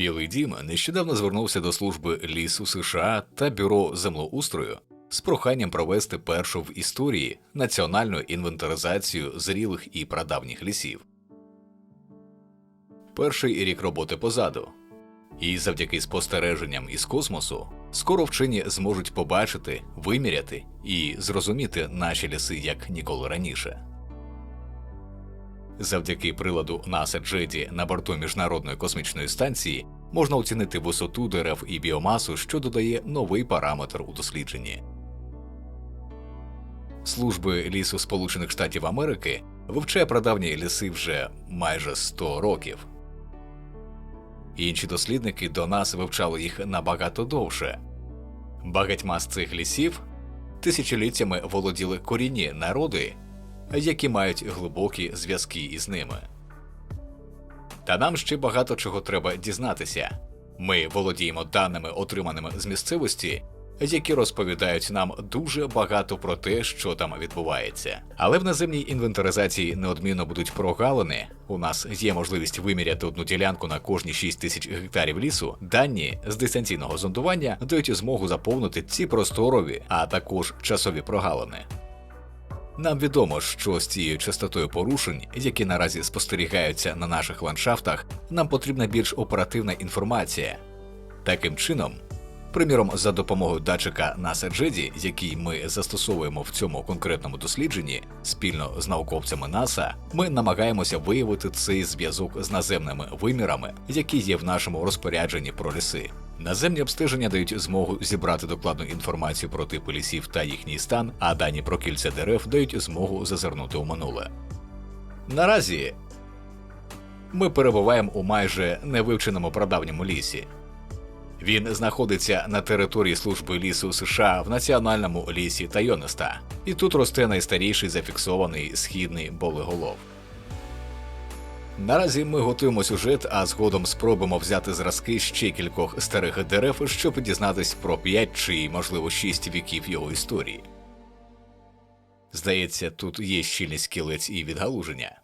Білий дім нещодавно звернувся до служби лісу США та бюро землеустрою з проханням провести першу в історії національну інвентаризацію зрілих і прадавніх лісів. Перший рік роботи позаду, і завдяки спостереженням із космосу скоро вчені зможуть побачити, виміряти і зрозуміти наші ліси як ніколи раніше. Завдяки приладу NASA Джеді на борту міжнародної космічної станції можна оцінити висоту дерев і біомасу, що додає новий параметр у дослідженні. Служби лісу Сполучених Штатів Америки вивчає прадавні ліси вже майже 100 років. Інші дослідники до нас вивчали їх набагато довше. Багатьма з цих лісів тисячоліттями володіли корінні народи, які мають глибокі зв'язки із ними. Та нам ще багато чого треба дізнатися. Ми володіємо даними, отриманими з місцевості, які розповідають нам дуже багато про те, що там відбувається. Але в наземній інвентаризації неодмінно будуть прогалини. У нас є можливість виміряти одну ділянку на кожні 6 тисяч гектарів лісу. Дані з дистанційного зондування дають змогу заповнити ці просторові, а також часові прогалини. Нам відомо, що з цією частотою порушень, які наразі спостерігаються на наших ландшафтах, нам потрібна більш оперативна інформація. Таким чином, приміром, за допомогою датчика NASA Джеді, який ми застосовуємо в цьому конкретному дослідженні спільно з науковцями НАСА, ми намагаємося виявити цей зв'язок з наземними вимірами, які є в нашому розпорядженні про ліси. Наземні обстеження дають змогу зібрати докладну інформацію про типи лісів та їхній стан, а дані про кільця дерев дають змогу зазирнути у минуле. Наразі ми перебуваємо у майже невивченому прадавньому лісі. Він знаходиться на території служби лісу США в національному лісі Тайониста, і тут росте найстаріший зафіксований східний болеголов. Наразі ми готуємо сюжет, а згодом спробуємо взяти зразки ще кількох старих дерев, щоб дізнатись про 5 чи, можливо, 6 віків його історії. Здається, тут є щільність кілець і відгалуження.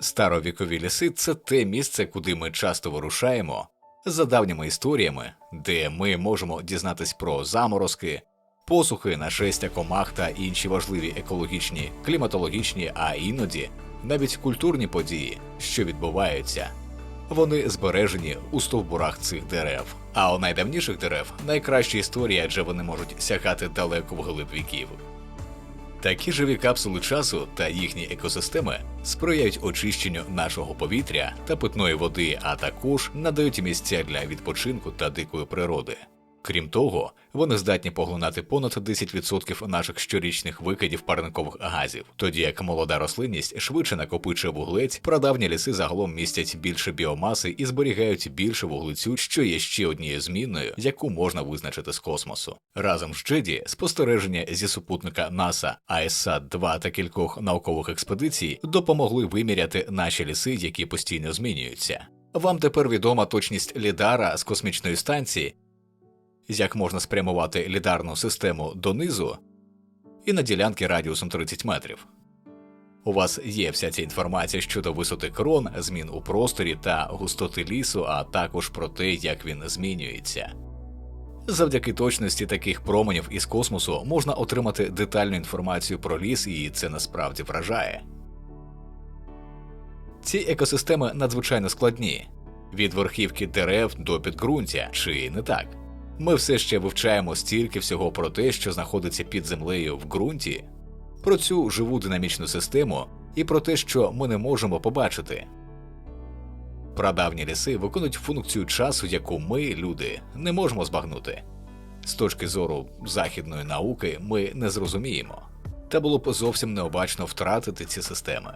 Старовікові ліси це те місце, куди ми часто вирушаємо за давніми історіями, де ми можемо дізнатись про заморозки, посухи, нашестя комах та інші важливі екологічні, кліматологічні, а іноді навіть культурні події, що відбуваються. Вони збережені у стовбурах цих дерев. А у найдавніших дерев найкраща історія, адже вони можуть сягати далеко вглиб віків. Такі живі капсули часу та їхні екосистеми сприяють очищенню нашого повітря та питної води, а також надають місця для відпочинку та дикої природи. Крім того, вони здатні поглинати понад 10% наших щорічних викидів парникових газів, тоді як молода рослинність швидше накопичує вуглець, прадавні ліси загалом містять більше біомаси і зберігають більше вуглецю, що є ще однією змінною, яку можна визначити з космосу. Разом з Джеді спостереження зі супутника НАСА, АСА 2 та кількох наукових експедицій допомогли виміряти наші ліси, які постійно змінюються. Вам тепер відома точність лідара з космічної станції як можна спрямувати лідарну систему донизу і на ділянки радіусом 30 метрів. У вас є вся ця інформація щодо висоти крон, змін у просторі та густоти лісу, а також про те, як він змінюється. Завдяки точності таких променів із космосу можна отримати детальну інформацію про ліс, і це насправді вражає. Ці екосистеми надзвичайно складні від верхівки дерев до підґрунтя, чи не так. Ми все ще вивчаємо стільки всього про те, що знаходиться під землею в ґрунті, про цю живу динамічну систему і про те, що ми не можемо побачити. Прадавні ліси виконують функцію часу, яку ми, люди, не можемо збагнути. З точки зору західної науки ми не зрозуміємо, та було б зовсім необачно втратити ці системи.